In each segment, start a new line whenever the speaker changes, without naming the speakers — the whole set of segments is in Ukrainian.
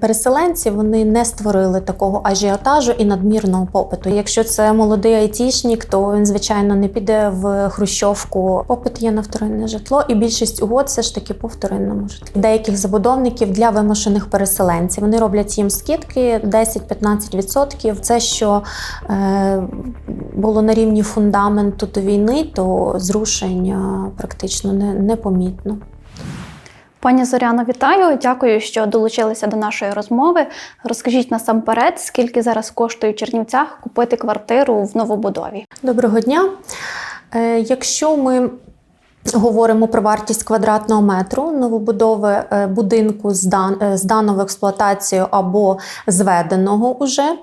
Переселенці вони не створили такого ажіотажу і надмірного попиту. Якщо це молодий айтішник, то він звичайно не піде в хрущовку. Попит є на вторинне житло, і більшість угод все ж таки по вторинному житлу. Деяких забудовників для вимушених переселенців вони роблять їм скидки 10-15%. Це що е, було на рівні фундаменту до війни, то зрушення практично не, непомітно.
Пані Зоряно, вітаю. Дякую, що долучилися до нашої розмови. Розкажіть насамперед, скільки зараз коштує в Чернівцях купити квартиру в новобудові?
Доброго дня. Е, Якщо ми говоримо про вартість квадратного метру новобудови е, будинку здан- е, в експлуатацію або зведеного уже,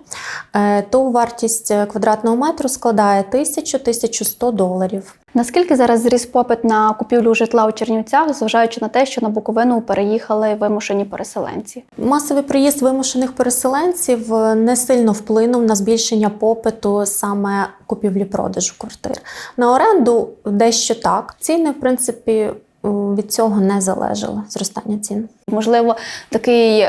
то вартість квадратного метру складає 1000-1100 доларів.
Наскільки зараз зріс попит на купівлю житла у Чернівцях, зважаючи на те, що на Буковину переїхали вимушені переселенці?
Масовий приїзд вимушених переселенців е, не сильно вплинув на збільшення попиту саме купівлі-продажу квартир. На оренду дещо так. Ціни, в принципі, від цього не залежали зростання цін.
Можливо, такий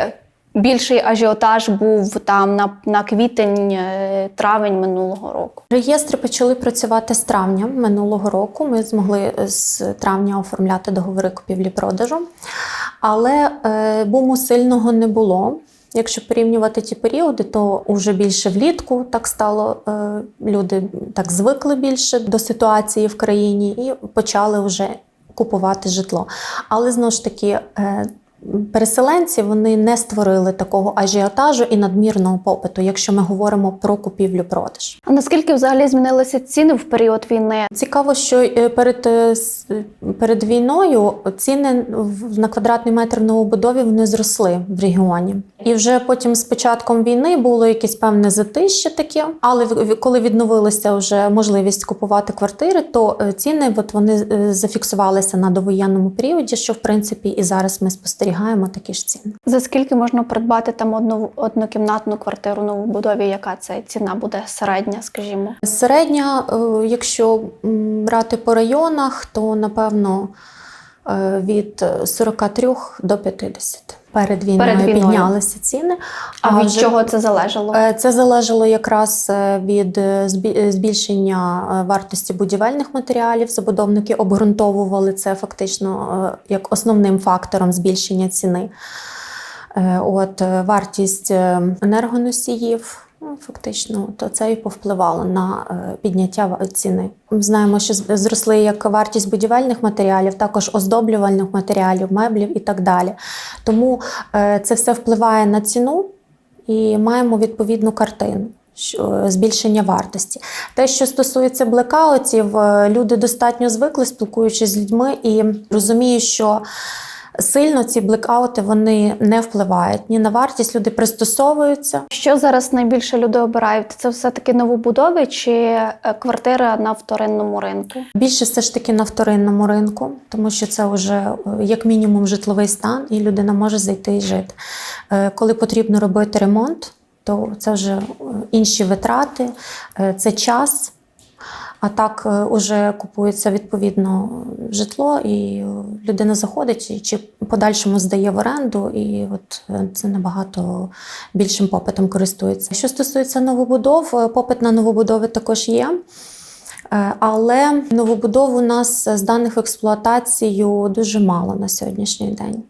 більший ажіотаж був там на, на квітень, е, травень минулого року.
Реєстри почали працювати з травня минулого року. Ми змогли з травня оформляти договори купівлі-продажу, але е, буму сильного не було. Якщо порівнювати ті періоди, то вже більше влітку так стало. е, Люди так звикли більше до ситуації в країні і почали вже купувати житло. Але знову ж таки. е, Переселенці вони не створили такого ажіотажу і надмірного попиту, якщо ми говоримо про купівлю-продаж.
А наскільки взагалі змінилися ціни в період війни?
Цікаво, що е, перед, е, перед війною ціни на квадратний метр новобудові вони зросли в регіоні. І вже потім з початком війни було якесь певне затище таке. Але коли відновилася вже можливість купувати квартири, то е, ціни от вони зафіксувалися на довоєнному періоді, що в принципі і зараз ми спостерігаємо такі ж ціни.
За скільки можна придбати там одну однокімнатну квартиру новобудові? Яка це ціна буде середня, скажімо?
Середня, е, якщо брати по районах, то напевно від 43 до 50. Перед війною,
Перед війною.
піднялися ціни.
А, від
вже-
чого це залежало?
Е, Це залежало якраз е, від е, збі- е, збільшення е, вартості будівельних матеріалів. Забудовники обґрунтовували це фактично е, як основним фактором збільшення ціни. Е, От е, вартість е, енергоносіїв. Ну, Фактично, то це і повпливало на е, підняття ціни. Ми знаємо, що зросли як вартість будівельних матеріалів, також оздоблювальних матеріалів, меблів і так далі. Тому е, це все впливає на ціну і маємо відповідну картину. е, Збільшення вартості. Те, що стосується блекаутів, люди достатньо звикли, спілкуючись з людьми, і розуміють, що сильно ці блекаути вони не впливають ні на вартість, люди пристосовуються.
Що зараз найбільше люди обирають? Це все таки новобудови чи е, квартира на вторинному ринку?
Більше все ж таки на вторинному ринку, тому що це вже е, як мінімум житловий стан, і людина може зайти і жити. Е, Коли потрібно робити ремонт, то це вже інші витрати, це час. А так е, уже купується відповідно житло, і людина заходить чи подальшому здає в оренду, і от е, це набагато більшим попитом користується. Що стосується новобудов, е, попит на новобудови також є. Але новобудов у нас з даних в експлуатацію дуже мало на сьогоднішній день.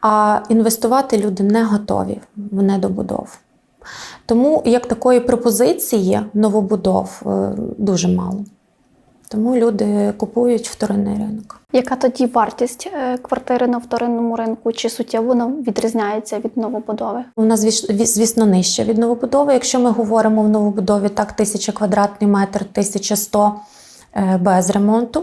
А інвестувати люди не готові в недобудов. Тому як такої пропозиції новобудов е, дуже мало. Тому люди купують вторинний ринок.
Яка тоді вартість е, квартири на вторинному ринку? Чи суттєво вона відрізняється від новобудови?
У нас звісно нижче від новобудови. Якщо ми говоримо в новобудові так, 1000 квадратний метр, 1100 е, без ремонту,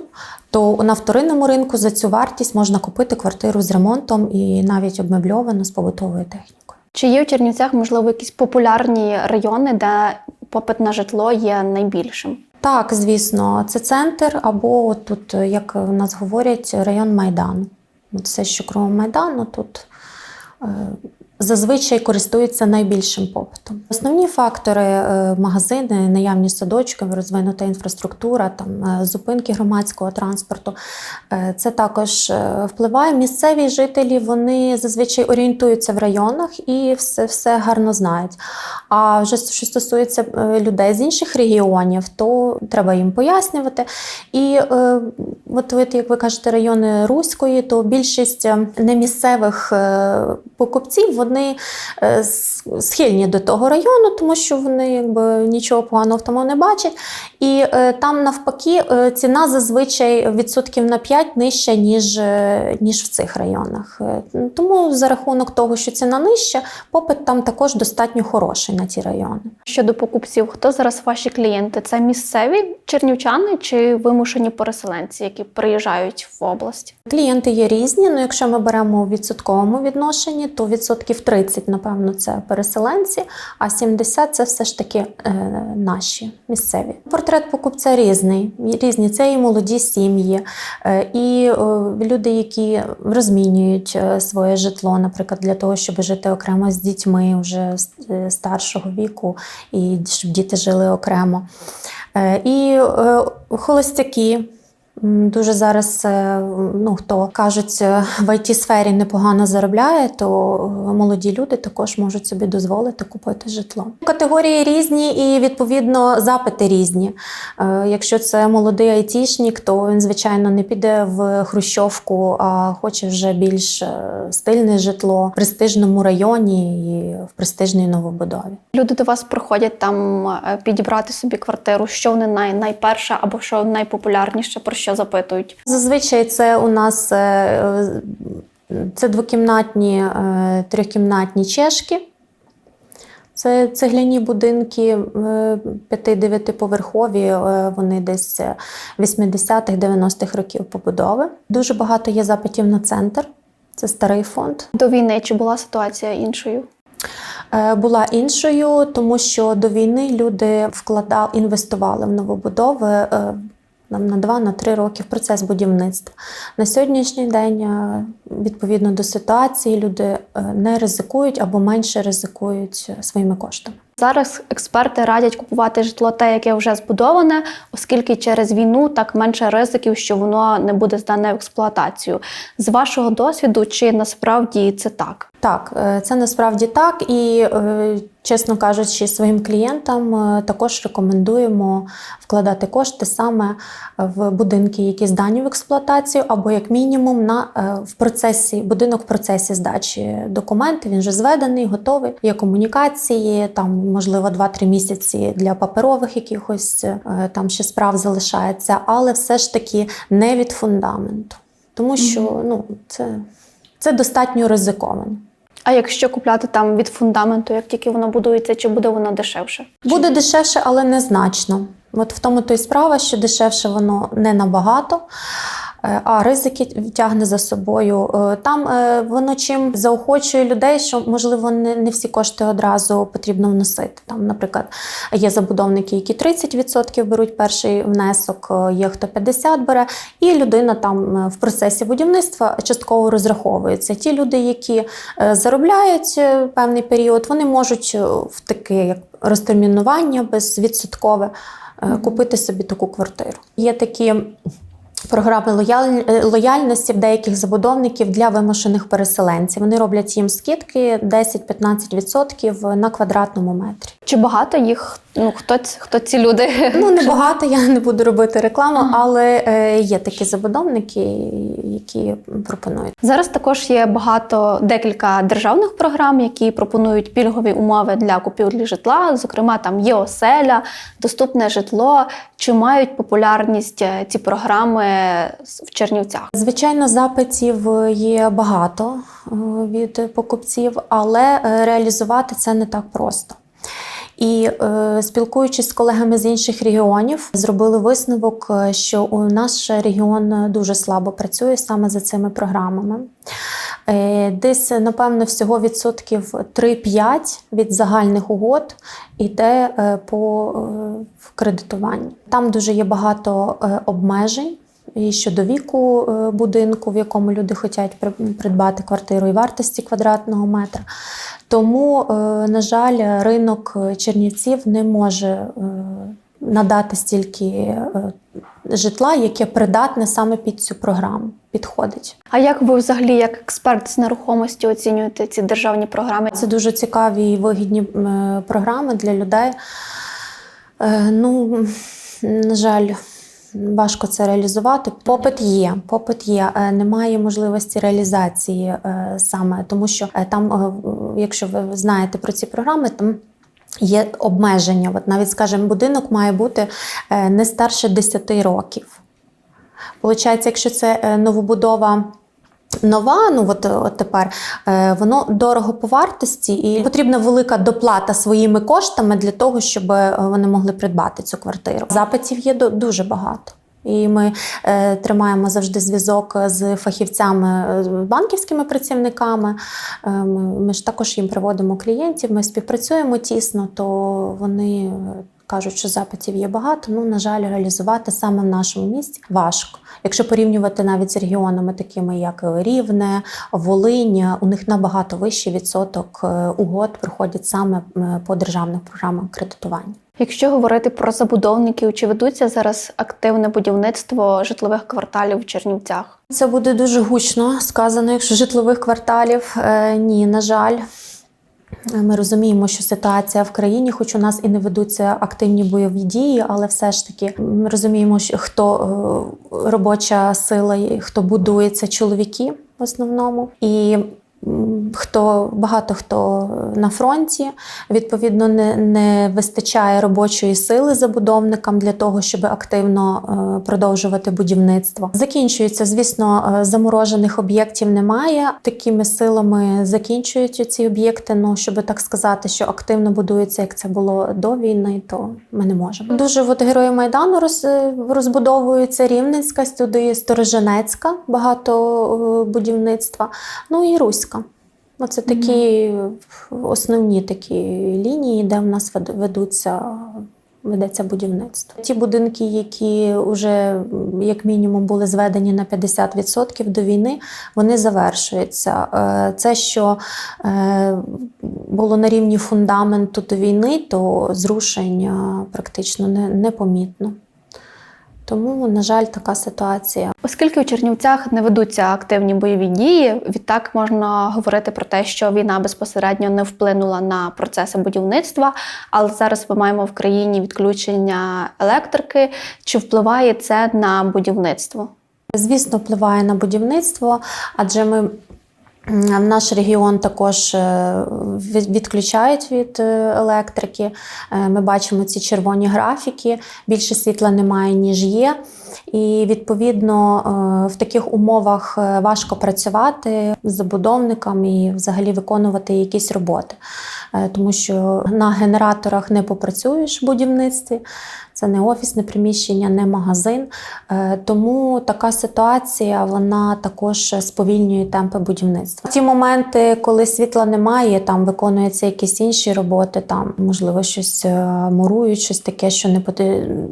то на вторинному ринку за цю вартість можна купити квартиру з ремонтом і навіть обмебльовану з побутовою технікою.
Чи є в Чернівцях, можливо, якісь популярні райони, де попит на житло є найбільшим?
Так, звісно, це центр, або тут, як в нас говорять, район Майдан. Все, що кругом Майдану, тут е, зазвичай користуються найбільшим попитом. Основні фактори е, магазини, наявність садочків, розвинута інфраструктура, там е, зупинки громадського транспорту. Е, Це також впливає. Місцеві жителі вони зазвичай орієнтуються в районах і все, все гарно знають. А вже що стосується людей з інших регіонів, то треба їм пояснювати. І от, от як ви кажете, райони Руської, то більшість немісцевих покупців вони е, с- схильні до того району, тому що вони якби нічого поганого в тому не бачать. І е, там навпаки е, ціна зазвичай відсотків на 5 нижча, ніж, е, ніж в цих районах. Е, Тому за рахунок того, що ціна нижча, попит там також достатньо хороший на ті райони.
Щодо покупців, хто зараз ваші клієнти? Це місцеві чернівчани чи вимушені переселенці, які приїжджають в область?
Клієнти є різні. Ну, якщо ми беремо у відсотковому відношенні, то відсотків 30, напевно, це переселенці, а 70 це все ж таки е, наші місцеві. Портрет покупця різний. Різні це і молоді сім'ї, е, і е, люди, які розмінюють е, своє житло, наприклад, для того, щоб жити окремо з дітьми вже е, старшого віку, і щоб діти жили окремо. Е, І е, холостяки. Дуже зараз, е, ну хто кажуть, е, в it сфері непогано заробляє, то молоді люди також можуть собі дозволити купити житло. Категорії різні і відповідно запити різні. Е, Якщо це молодий айтішник, то він звичайно не піде в хрущовку, а хоче вже більш стильне житло в престижному районі і в престижній новобудові.
Люди до вас приходять там підібрати собі квартиру. Що вони най, найперше або що найпопулярніше, про що запитують?
Зазвичай це у нас е, е, це двокімнатні, е, трьохкімнатні чешки. Це цегляні будинки 5-9 поверхові, е, вони десь 80-х, 90-х років побудови. Дуже багато є запитів на центр. Це старий фонд.
До війни чи була ситуація іншою?
Була іншою, тому що до війни люди вкладали, інвестували в новобудови нам на 2-3 роки в процес будівництва. На сьогоднішній день, е, відповідно до ситуації, люди е, не ризикують або менше ризикують своїми коштами.
Зараз експерти радять купувати житло те, яке вже збудоване, оскільки через війну так менше ризиків, що воно не буде здане в експлуатацію. З вашого досвіду, чи насправді це так?
Так, е, це насправді так, і е, чесно кажучи, своїм клієнтам е, також рекомендуємо вкладати кошти саме в будинки, які здані в експлуатацію, або як мінімум на в процесі будинок в процесі здачі документів. Він вже зведений, готовий. Є комунікації, там можливо 2-3 місяці для паперових якихось е, там ще справ залишається, але все ж таки не від фундаменту, тому що ну це, це достатньо ризиковано.
А якщо купляти там від фундаменту, як тільки воно будується, чи буде воно дешевше?
Буде дешевше, але незначно. От в тому то й справа, що дешевше воно не набагато, а ризики тягне за собою. Е, Там е, воно чим заохочує людей, що можливо не, всі кошти одразу потрібно вносити. Там, наприклад, є забудовники, які 30% беруть перший внесок, е, є хто 50 бере, і людина там е, в процесі будівництва частково розраховується. Ті люди, які е, заробляють е, певний період, вони можуть е, в таке як розтермінування безвідсоткове е, купити собі таку квартиру. Є такі. Програми лояль... е, лояльності в деяких забудовників для вимушених переселенців. Вони роблять їм скидки 10-15% на квадратному метрі.
Чи багато їх? Ну хто хто ці люди?
Ну небагато, я не буду робити рекламу, але е, є такі забудовники, які пропонують.
Зараз також є багато декілька державних програм, які пропонують пільгові умови для купівлі житла. Зокрема, там є оселя, доступне житло. Чи мають популярність е, ці програми в Чернівцях?
Звичайно, запитів є багато е, від покупців, але е, реалізувати це не так просто. І е, спілкуючись з колегами з інших регіонів, зробили висновок, е, що у наш регіон дуже слабо працює саме за цими програмами. Е, Десь, напевно, всього відсотків 3-5 від загальних угод іде е, по е, в кредитуванні. Там дуже є багато е, обмежень і щодо віку е, будинку, в якому люди хочуть при- придбати квартиру, і вартості квадратного метра. Тому, е, на жаль, ринок Чернівців не може е, надати стільки житла, яке придатне саме під цю програму, підходить.
А як ви взагалі, як експерт з нерухомості, оцінюєте ці державні програми?
Це дуже цікаві і вигідні програми для людей. Ну, на жаль, важко це реалізувати. Попит є, попит є. Е, Немає можливості реалізації е, саме, тому що е, там, якщо ви знаєте про ці програми, там. Є обмеження. От навіть, скажімо, будинок має бути не старше 10 років. Получається, якщо це новобудова нова, ну от, от тепер е, воно дорого по вартості, і потрібна велика доплата своїми коштами для того, щоб е, вони могли придбати цю квартиру. Запитів є дуже багато. І ми е, тримаємо завжди зв'язок з фахівцями, е, з банківськими працівниками. Е, ми, ми ж також їм приводимо клієнтів, ми співпрацюємо тісно, то вони кажуть, що запитів є багато. Ну, на жаль, реалізувати саме в нашому місті важко. Якщо порівнювати навіть з регіонами, такими як Рівне, Волинь, у них набагато вищий відсоток е, угод проходять саме по державних програмах кредитування.
Якщо говорити про забудовників, чи ведуться зараз активне будівництво житлових кварталів в Чернівцях?
Це буде дуже гучно сказано, якщо житлових кварталів. Е, ні, на жаль. Ми розуміємо, що ситуація в країні, хоч у нас і не ведуться активні бойові дії, але все ж таки ми розуміємо, що хто е, робоча сила, хто будується, чоловіки в основному. І хто багато хто на фронті, відповідно, не, не вистачає робочої сили забудовникам для того, щоб активно е, продовжувати будівництво. Закінчується, звісно, е, заморожених об'єктів немає. Такими силами закінчуються ці об'єкти. Ну щоб так сказати, що активно будується, як це було до війни, то ми не можемо. Дуже от герої майдану роз, е, розбудовуються Рівненська, туди Стороженецька, багато будівництва. Ну і Руська. Оце такі основні такі лінії, де в нас вед- ведуться. Ведеться будівництво. Ті будинки, які вже як мінімум були зведені на 50% до війни, вони завершуються. Е, Це, що е, було на рівні фундаменту до війни, то зрушення практично не, непомітно. Тому, на жаль, така ситуація.
Оскільки у Чернівцях не ведуться активні бойові дії, відтак можна говорити про те, що війна безпосередньо не вплинула на процеси будівництва, але зараз ми маємо в країні відключення електрики. Чи впливає це на будівництво?
Звісно, впливає на будівництво, адже ми. В наш регіон також е, відключають від е, електрики. Е, Ми бачимо ці червоні графіки. Більше світла немає, ніж є. І відповідно в таких умовах важко працювати з забудовником і взагалі виконувати якісь роботи. Тому що на генераторах не попрацюєш в будівництві. Це не офісне приміщення, не магазин. Е, Тому така ситуація вона також сповільнює темпи будівництва. Ті моменти, коли світла немає, там виконуються якісь інші роботи, там можливо щось е, мурують, щось таке, що не поти-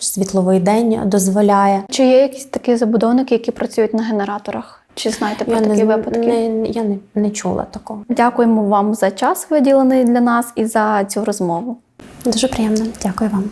світловий день дозволяє.
Чи є якісь такі забудовники, які працюють на генераторах? Чи знаєте про
Я,
такі
не,
випадки?
не, я не, не чула такого.
Дякуємо вам за час виділений для нас і за цю розмову.
Дуже приємно. Дякую вам.